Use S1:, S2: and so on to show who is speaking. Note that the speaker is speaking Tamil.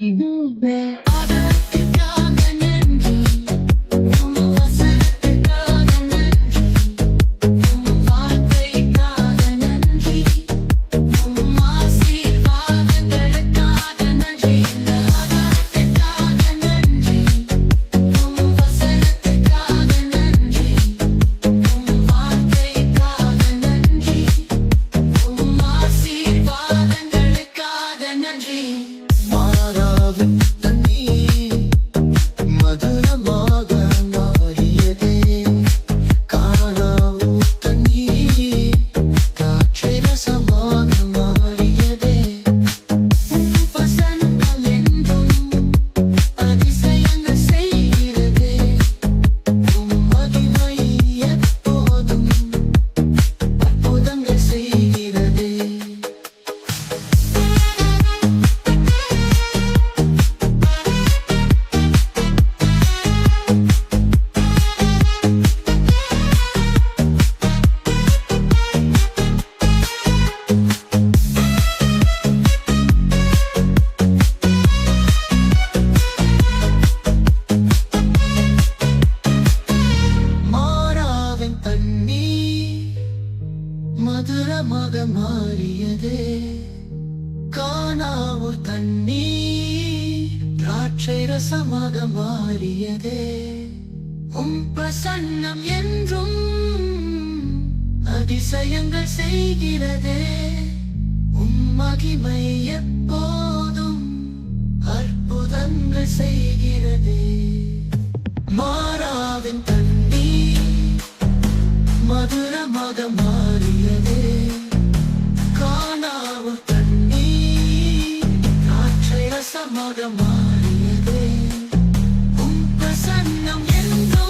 S1: மாறாவின் மதுரமாக மாறியதே. காணாவு தண்ணீர் திராட்சை ரசமாக மாறியதே. உம் பிரசன்னம் என்றும் அதிசயங்கள் செய்கிறதே. உம் மகிமை எப்போதும் அற்புதங்கள் செய்கிறதே. மாறாவின் தண்ணீர் மதுரமாக மாறி காற்றை ரசமாக மாறியதே உம் பிரசன்னம் என்றும்